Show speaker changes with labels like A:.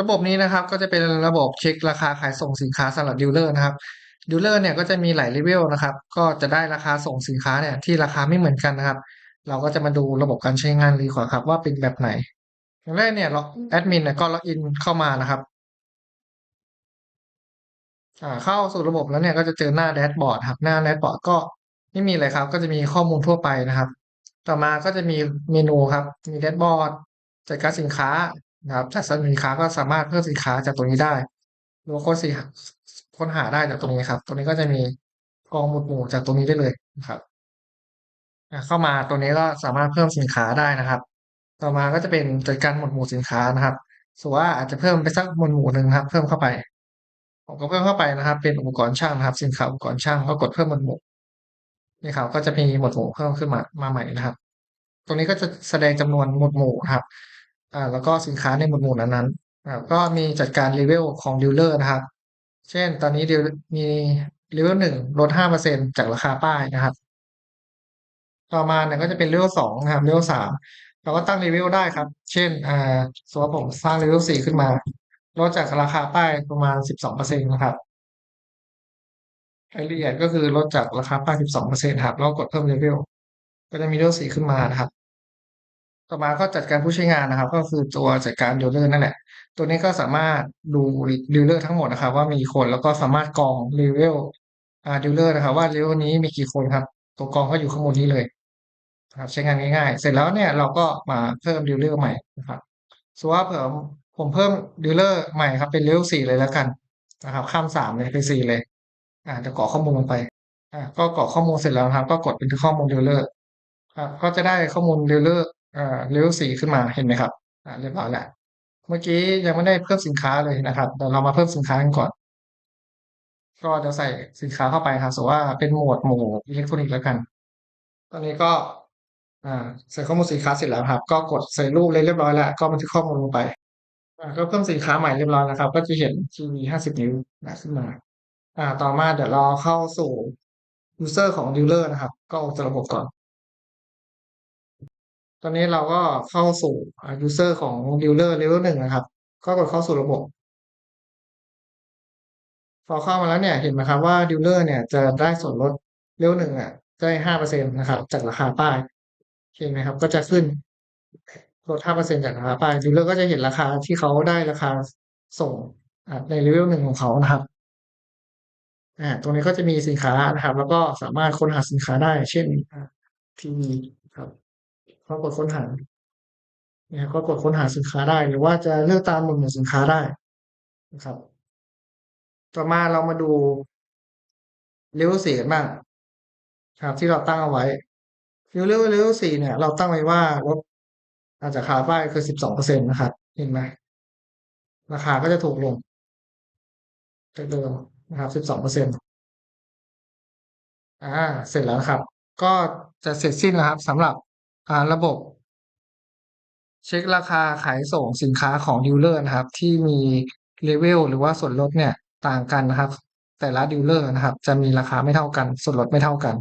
A: ระบบนี้นะครับก็จะเป็นระบบเช็คราคาขายส่งสินค้าสำหรับดีลเลอร์นะครับดีลเลอร์เนี่ยก็จะมีหลายเลเวลนะครับ ก็จะได้ราคาส่งสินค้าเนี่ยที่ราคาไม่เหมือนกันนะครับ เราก็จะมาดูระบบการใช้งานดีกว่าครับว่าเป็นแบบไหนอย่างแรกเนี่ยเราแอดมินเนี่ยก็ล็อกอินเข้ามานะครับอ่าเข้าสู่ระบบแล้วเนี่ยก็จะเจอหน้าแดชบอร์ดครับหน้าแดชบอร์ดก็ไม่มีอะไรครับ ก็จะมีข้อมูลทั่วไปนะครับ ต่อมาก็จะมีเมนูครับ มีแดชบอร์ดจัดการสินค้า นะครับจัดสินค้าก็สามารถเพิ่มสินค้าจากตรงนี้ได้หรือค้นสิค้นหาได้จากตรงนี้ครับ ตรงนี้ก็จะมีกองหมวดหมู่จากตรงนี้ได้เลยนะครับเข้ามาตรงนี้ก็สามารถเพิ่มสินค้าได้นะครับ ต่อมาก็จะเป็นจัดการหมวดหมู่สินค้านะครับสมมติว่าอาจจะเพิ่มไปสักหมวดหมู่หนึ่งครับ เพิ่มเข้าไปผมก็เพิ่มเข้าไปนะครับ เป็นอุปกรณ์ช่างนะครับ สินค้าอุปกรณ์ช่างก็กดเพิ่มหมวดหมู่นี่ครับก็จะมีหมวดหมู่เพิ่มขึ้นมามาใหม่นะครับ ตรงนี้ก็จะแสดงจำนวนหมวดหมู่นะครับ อ่าแล้วก็สินค้าในหมวดหมู่นั้นๆนะครับก็มีจัดการเลเวลของดีลเลอร์นะครับ เช่นตอนนี้ดีลมีเลเวลหนึ่งลดห้าเปอร์เซ็นจากราคาป้ายนะครับ ต่อมาเนี่ยก็จะเป็นเลเวลสองนะครับเลเวลสามเราก็ตั้งเลเวลได้ครับ เช่นอ่าสมมติผมสร้างเลเวลสี่ขึ้นมาลดจากราคาป้ายประมาณสิบสองเปอร์เซ็นต์นะครับรายละเอียดก็คือลดจากราคาป้ายสิบสองเปอร์เซ็นครับ แล้วกดเพิ่มเลเวล ก็จะมีเลเวลสี่ขึ้นมานะครับ ต่อมาก็จัดการผู้ใช้งานนะครับ ก็คือตัวจัดการดีลเลอร์นั่นแหละ ตัวนี้ก็สามารถดูดีลเลอร์ทั้งหมดนะครับ ว่ามีคนแล้วก็สามารถกรองเลเวลอ่าดีลเลอร์นะครับว่าเลเวลนี้มีกี่คนครับ ตัวกรองก็อยู่ข้างบนนี้เลยครับใช้งานง่ายๆ เสร็จแล้วเนี่ยเราก็มาเพิ่มดีลเลอร์ใหม่นะครับสมมติว่าเผื่อผมเพิ่มดีลเลอร์ใหม่ครับเป็นเลเวลสี่เลยแล้วกันนะครับ ข้ามสามเลยเป็นสี่เลย อ่าจะกรอกข้อมูลลงไปอ่าก็กรอกข้อมูลเสร็จแล้วครับ ก็กดบันข้อมูลดีลเลอร์ครับก็จะได้ข้อมูลดีลเลอร์ เลเวลสี่ขึ้นมาเห็นไหมครับอ่าเรียบร้อยแล้วเมื่อกี้ยังไม่ได้เพิ่มสินค้าเลยนะครับเดี๋ยวเรามาเพิ่มสินค้ากันก่อน ก็จะใส่สินค้าเข้าไปครับสมมติว่าเป็นหมวดหมู่อิเล็กทรอนิกส์แล้วกัน ตอนนี้ก็อ่าใส่ข้อมูลสินค้าเสร็จแล้วครับ ก็กดใส่รูปเลยเรียบร้อยแล้ว ก็บันทึกข้อมูลลงไปอ่าก็เพิ่มสินค้าใหม่เรียบร้อยแล้วครับ ก็จะเห็นทีวีห้าสิบนิ้วนะขึ้นมา อ่า ต่อมาเดี๋ยวเราเข้าสู่ user ของ dealer นะครับ ก็ออกจากระบบก่อน ตอนนี้เราก็เข้าสู่ user ของ dealer level หนึ่งนะครับ ก็กดเข้าสู่ระบบ พอเข้ามาแล้วเนี่ย เห็นไหมครับว่า dealer เนี่ยจะได้ส่วนลดเลเวลหนึ่งอะได้ห้าเปอร์เซ็นต์นะครับ จากราคาป้ายเห็นไหมครับ ก็จะขึ้นลดห้าเปอร์เซ็นต์จากราคาป้าย dealer ก็จะเห็นราคาที่เขาได้ราคาส่งอ่าในเลเวลหนึ่งของเขานะครับอ่าตรงนี้ก็จะมีสินค้านะครับ แล้วก็สามารถค้นหาสินค้าได้ เช่นทีวี ก็กดค้นหาเนี่ยก็กดค้นหาสินค้าได้ หรือว่าจะเลือกตามหมวดหมู่สินค้าได้นะครับ ต่อมาเรามาดูเลเวลสี่กันบ้างครับที่เราตั้งเอาไว้เลเวลเลเวลสี่เนี่ย เราตั้งไว้ว่าลดอาจจะขาป้ายคือสิบสองเปอร์เซ็นต์นะครับ เห็นไหมราคาก็จะถูกลงจากเดิมนะครับสิบสองเปอร์เซ็นต์อ่า เสร็จแล้วครับ ก็จะเสร็จสิ้นแล้วครับสำหรับ อ่า ระบบ เช็คราคาขายส่งสินค้าของดีลเลอร์นะครับ ที่มีเลเวลหรือว่าส่วนลดเนี่ยต่างกันนะครับ แต่ละดีลเลอร์นะครับ จะมีราคาไม่เท่ากัน ส่วนลดไม่เท่ากัน